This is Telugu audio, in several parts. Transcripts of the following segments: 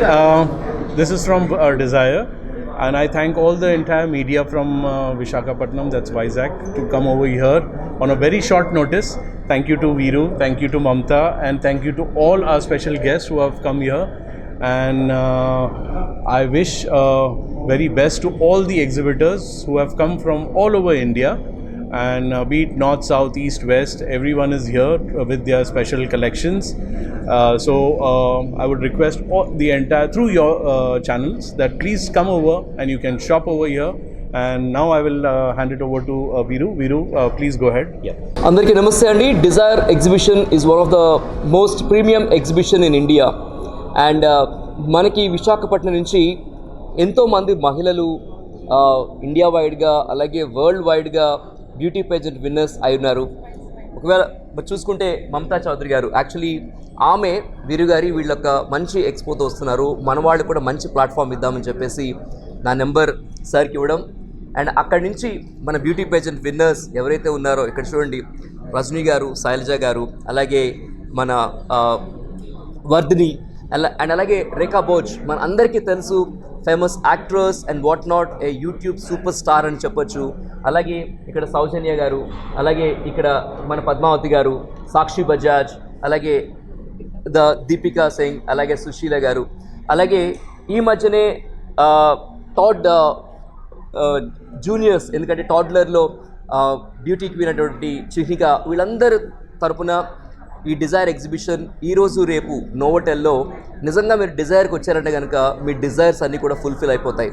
this is from uh, Desire, and I thank all the entire media from uh, Vishakhapatnam, that's Vizag, to come over here on a very short notice. Thank you to Viru, thank you to Mamta, and thank you to all our special guests who have come here. And uh, I wish uh, very best to all the exhibitors who have come from all over India and uh, be it north, south, east, west, everyone is here with their special collections. Uh, so uh, I would request all, the entire through your uh, channels that please come over and you can shop over here. And now I will hand it over to Veeru Veeru please go head అందరికీ నమస్తే అండి desire exhibition is one of the most premium exhibition in India and మనకి విశాఖపట్నం నుంచి ఎంతోమంది మహిళలు ఇండియా వైడ్గా అలాగే వరల్డ్ వైడ్గా బ్యూటీ పేజెంట్ విన్నర్స్ అయి ఉన్నారు. ఒకవేళ చూసుకుంటే మమతా చౌదరి గారు యాక్చువల్లీ ఆమె వీరుగారి వీళ్ళ యొక్క మంచి ఎక్స్పోతో వస్తున్నారు. మన వాళ్ళు కూడా మంచి ప్లాట్ఫామ్ ఇద్దామని చెప్పేసి నా నెంబర్ సార్కి ఇవ్వడం. అండ్ అక్కడి నుంచి మన బ్యూటీ పేజెంట్ విన్నర్స్ ఎవరైతే ఉన్నారో ఇక్కడ చూడండి రజనీ గారు శైలజ గారు అలాగే మన వర్ధిని అండ్ అలాగే రేఖా బోజ్ మన అందరికీ తెలుసు famous actress and what not a YouTube super star అని చెప్పొచ్చు. అలాగే ఇక్కడ సౌజన్య గారు అలాగే ఇక్కడ మన పద్మావతి గారు సాక్షి బజాజ్ అలాగే ద దీపికా సింగ్ అలాగే సుశీల గారు. అలాగే ఈ మధ్యనే టాడ్ జూనియర్స్ ఎందుకంటే టాడ్లర్లో బ్యూటీ క్వీన్ అటువంటి చిహ్నిక వీళ్ళందరి తరపున ఈ డిజైర్ ఎగ్జిబిషన్ ఈరోజు రేపు నోవటెల్లో. నిజంగా మీరు డిజైర్కి వచ్చారంటే కనుక మీ డిజైర్స్ అన్నీ కూడా ఫుల్ఫిల్ అయిపోతాయి.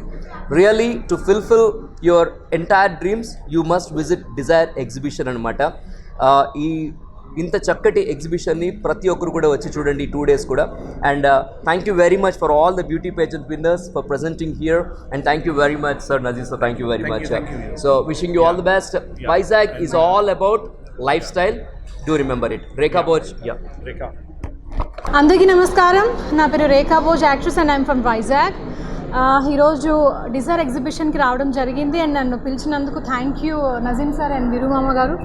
Really to fulfil your entire dreams you must visit desire exhibition అనమాట ఈ ఇంత చక్కటి ఎగ్జిబిషన్ని ప్రతి ఒక్కరు కూడా వచ్చి చూడండి టూ డేస్ కూడా. And thank you very much for all the beauty pageant winners for presenting here and thank you very much sir Nazir sir thank you very much. So wishing you all the best Vizag is all about life style do remember it Rekha Bhoj yeah Rekha. అందరికీ నమస్కారం. నా పేరు Rekha Bhoj actress and I'm from Vizag ఈరోజు డిజైర్ ఎగ్జిబిషన్కి రావడం జరిగింది. అండ్ నన్ను పిలిచినందుకు thank you Nazim sir and విరుమామ గారు.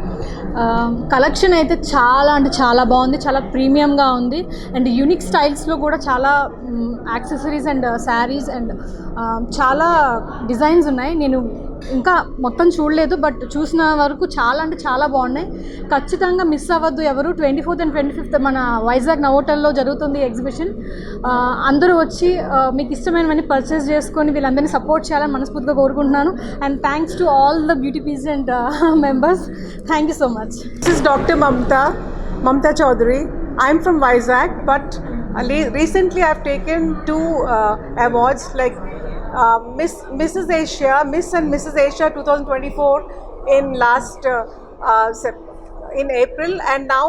కలెక్షన్ అయితే చాలా అంటే చాలా బాగుంది. చాలా ప్రీమియంగా ఉంది. అండ్ యూనిక్ స్టైల్స్లో కూడా చాలా యాక్సెసరీస్ అండ్ శారీస్ అండ్ చాలా డిజైన్స్ ఉన్నాయి. నేను ఇంకా మొత్తం చూడలేదు బట్ చూసిన వరకు చాలా అంటే చాలా బాగున్నాయి. ఖచ్చితంగా మిస్ అవ్వద్దు ఎవరు. Twenty fourth and twenty fifth మన వైజాగ్ నవోటల్లో జరుగుతుంది ఎగ్జిబిషన్ అందరూ వచ్చి మీకు ఇష్టమైనవన్నీ పర్చేస్ చేసుకొని వీళ్ళందరినీ సపోర్ట్ చేయాలని మనస్ఫూర్తిగా కోరుకుంటున్నాను. And thanks to all the beauty peace and members thank you so much this is doctor Mamta Mamta Chaudhary. I'm from Vizag, but uh, le- recently I've taken two uh, awards like miss Mrs Asia miss and Mrs Asia two thousand twenty four in last in April and now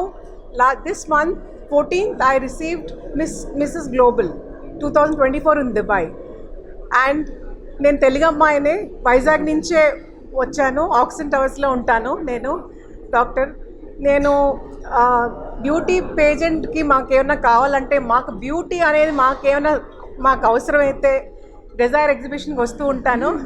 law this month fourteenth I received miss Mrs global two thousand twenty four in Dubai and నేను తెలుగమ్మాయినే వైజాగ్ నుంచే వచ్చాను ఆక్సిజన్ టవర్స్లో ఉంటాను నేను డాక్టర్ నేను బ్యూటీ పేజెంట్కి మాకేమైనా కావాలంటే మాకు బ్యూటీ అనేది మాకేమైనా మాకు అవసరమైతే డిజైర్ ఎగ్జిబిషన్కి వస్తూ ఉంటాను.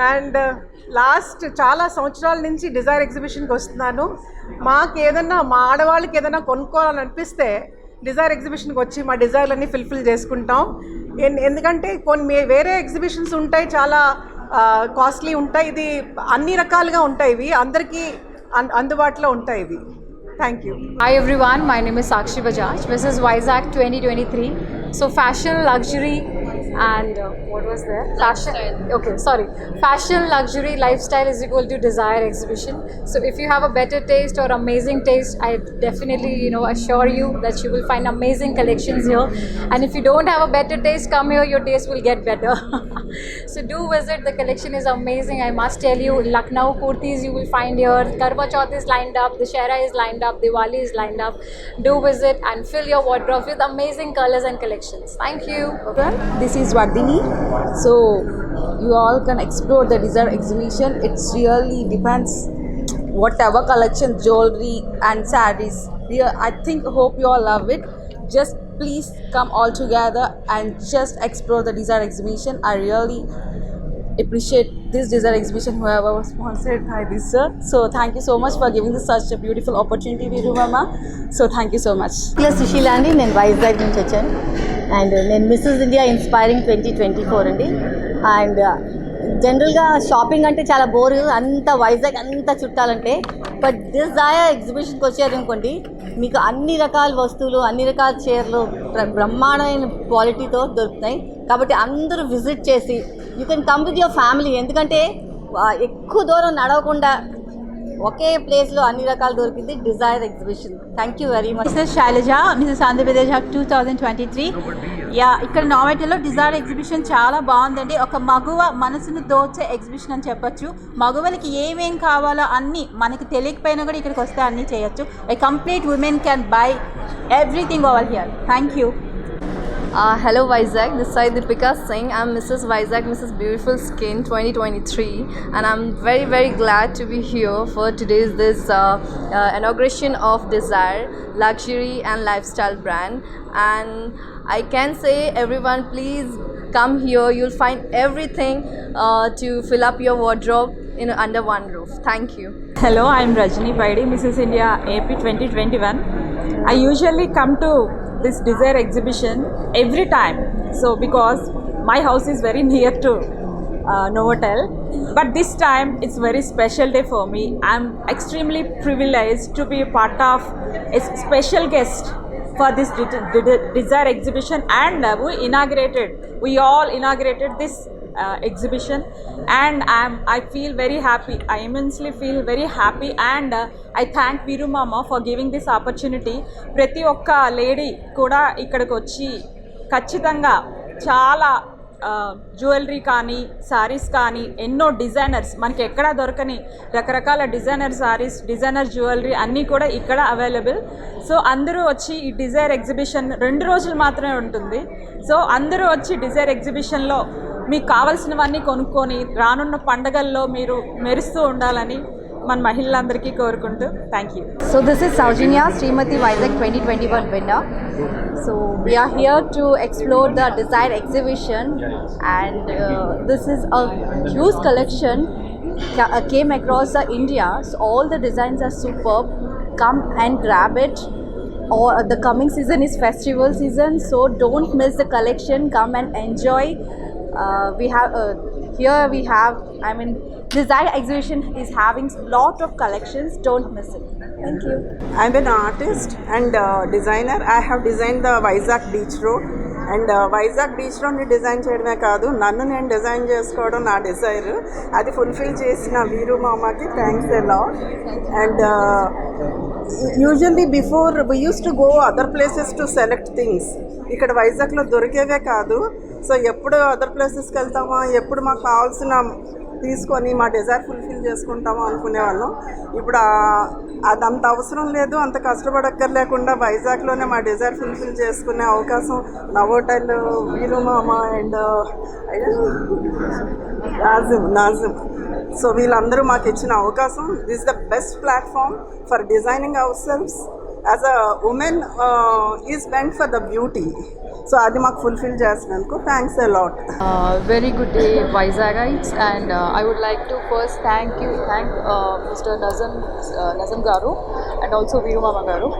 అండ్ లాస్ట్ uh, చాలా సంవత్సరాల నుంచి డిజైర్ ఎగ్జిబిషన్కి వస్తున్నాను. మాకు ఏదన్నా మా ఆడవాళ్ళకి ఏదైనా కొనుక్కోవాలని అనిపిస్తే డిజైర్ ఎగ్జిబిషన్కి వచ్చి మా డిజైర్లన్నీ ఫుల్ఫిల్ చేసుకుంటాం. ఎన్- ఎందుకంటే కొన్ని వేరే ఎగ్జిబిషన్స్ ఉంటాయి చాలా కాస్ట్లీ ఉంటాయి. ఇది అన్ని రకాలుగా ఉంటాయి ఇవి. అందరికీ అన్- అందుబాటులో ఉంటాయి ఇవి. Thank you hi everyone my name is Sakshi Bajaj miss is Vizag twenty twenty three so fashion luxury and uh, what was there? Fashion. Okay, sorry. Fashion, luxury, lifestyle is equal to desire exhibition. So if you have a better taste or amazing taste, I definitely you know assure you that you will find amazing collections here. And if you don't have a better taste, come here. Your taste will get better. so do visit. The collection is amazing. I must tell you, Lucknow kurtis you will find here. Karwa Chauth is lined up. The Shera is lined up. Diwali is lined up. Do visit and fill your wardrobe with amazing colors and collections. Thank you. This is Vardhini. So you all can explore the desire exhibition. It's really depends whatever collection, jewelry and. Yeah, I think hope you all love it. Just please come all together and just explore the desire exhibition. I really appreciate this design exhibition whoever was sponsored by this sir. So thank you so much for giving this such a beautiful opportunity Viru mama so thank you so much. Plus Sushila నేను వైజాగ్ నుంచి వచ్చాను. అండ్ uh, నేను Mrs India inspiring twenty twenty four అండి అండ్ జనరల్గా షాపింగ్ అంటే చాలా బోర్ అంత వైజాగ్ అంత చుట్టాలంటే బట్ దిస్ దాయా ఎగ్జిబిషన్కి వచ్చారనుకోండి మీకు అన్ని రకాల వస్తువులు అన్ని రకాల చీరలు బ్రహ్మాండమైన క్వాలిటీతో దొరుకుతాయి. కాబట్టి అందరూ విజిట్ చేసి you can come with your family ఎందుకంటే ఎక్కువ దూరం నడవకుండా ఒకే ప్లేస్లో అన్ని రకాలు దొరికింది desire exhibition. Thank you very much Mrs Shailaja Mrs Andhra Pradesh two thousand twenty three yeah ఇక్కడ నోవెటలో డిజైర్ ఎగ్జిబిషన్ చాలా బాగుందండి. ఒక మగువ మనసును దోచే ఎగ్జిబిషన్ అని చెప్పొచ్చు. మగువలకి ఏమేం కావాలో అన్నీ మనకి తెలియకపోయినా కూడా ఇక్కడికి వస్తే అన్నీ చేయొచ్చు. A complete women can buy everything over here thank you Uh, hello Vizag, this side Deepika Singh. I'm Mrs. Vizag, Mrs. Beautiful Skin 2023, and I'm very very glad to be here for today's this uh, uh, inauguration of Desire luxury and lifestyle brand. And I can say everyone, please come here. You'll find everything uh, to fill up your wardrobe in under one roof. Thank you. Hello, I'm Rajni Paidi, Mrs. India AP 2021. I usually come to this Desire exhibition every time. So, because my house is very near to uh, Novotel, but this time it's very special day for me. I'm extremely privileged to be part of a special guest for this De- De- Desire exhibition, and we inaugurated. We all inaugurated this exhibition and I'm I feel very happy I immensely feel very happy and I thank Veeru Mama for giving this opportunity ప్రతి ఒక్క లేడీ కూడా ఇక్కడికి వచ్చి ఖచ్చితంగా చాలా uh, జ్యువెలరీ కానీ శారీస్ కానీ ఎన్నో డిజైనర్స్ మనకి ఎక్కడా దొరకని రకరకాల డిజైనర్ శారీస్ డిజైనర్ జ్యువెలరీ అన్నీ కూడా ఇక్కడ అవైలబుల్ సో అందరూ వచ్చి ఈ డిజైర్ ఎగ్జిబిషన్ రెండు రోజులు మాత్రమే ఉంటుంది. సో అందరూ వచ్చి డిజైర్ ఎగ్జిబిషన్లో మీకు కావాల్సినవన్నీ కొనుక్కొని రానున్న పండగల్లో మీరు మెరుస్తూ ఉండాలని మన మహిళలందరికీ కోరుకుంటూ thank you so this is Soujanya Srimathi Vizag twenty twenty one winner so we are here to explore the desire exhibition and this is a huge collection came across the India so all the designs are super come and grab it are the coming season is festival season so don't miss the collection come and enjoy Uh, we have uh, here we have I mean Desire exhibition is having lot of collections. Don't miss it. Thank you. I'm an artist and uh, designer. I have designed the Vizag Beach Road. And Vizag beach రోడ్ని design చేయడమే కాదు నన్ను నేను డిజైన్ చేసుకోవడం నా డిజైర్ అది ఫుల్ఫిల్ చేసిన వీరు మామకి థ్యాంక్స్ ఎలా and usually before we use to go other places to select things ఇక్కడ వైజాగ్లో దొరికేవే కాదు. సో ఎప్పుడు అదర్ ప్లేసెస్కి వెళ్తామా ఎప్పుడు మాకు కావాల్సిన తీసుకొని మా డిజైర్ ఫుల్ఫిల్ చేసుకుంటాము అనుకునేవాళ్ళం. ఇప్పుడు అది అంత అవసరం లేదు అంత కష్టపడక్కర్లేకుండా వైజాగ్లోనే మా డిజైర్ ఫుల్ఫిల్ చేసుకునే అవకాశం నవోటైల్ వీరుమామ అండ్ నాజిమ్ నాజిమ్. సో వీళ్ళందరూ మాకు ఇచ్చిన అవకాశం. This the best platform for designing our selfs as a women is bend for the beauty so అది మాకు ఫుల్ఫిల్ చేసినందుకు thanks a lot very good day Vizag it's and I would like to first thank you thank mister Najam Najam గారు అండ్ ఆల్సో వీరుమామ గారు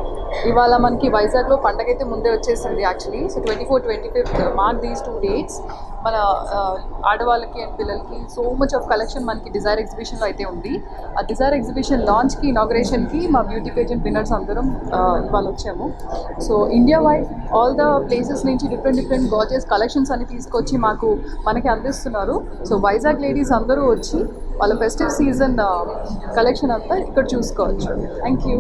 ఇవాళ మనకి వైజాగ్లో పండగ అయితే ముందే వచ్చేసింది actually so twenty four twenty fifth mark these two dates మన ఆడవాళ్ళకి అండ్ పిల్లలకి సో మచ్ ఆఫ్ కలెక్షన్ మనకి డిజైర్ ఎగ్జిబిషన్లో అయితే ఉంది. ఆ డిజైర్ ఎగ్జిబిషన్ లాంచ్కి ఇనాగ్రేషన్కి మా బ్యూటీ పేజెంట్ విన్నర్స్ అందరం ఇవాళ వచ్చాము. So India wide all the places నుంచి డిఫరెంట్ డిఫరెంట్ గాజెస్ కలెక్షన్స్ అన్ని తీసుకొచ్చి మాకు మనకి అందిస్తున్నారు. సో వైజాగ్ లేడీస్ అందరూ వచ్చి వాళ్ళ ఫెస్టివ్ సీజన్ కలెక్షన్ అంతా ఇక్కడ చూసుకోవచ్చు. Thank you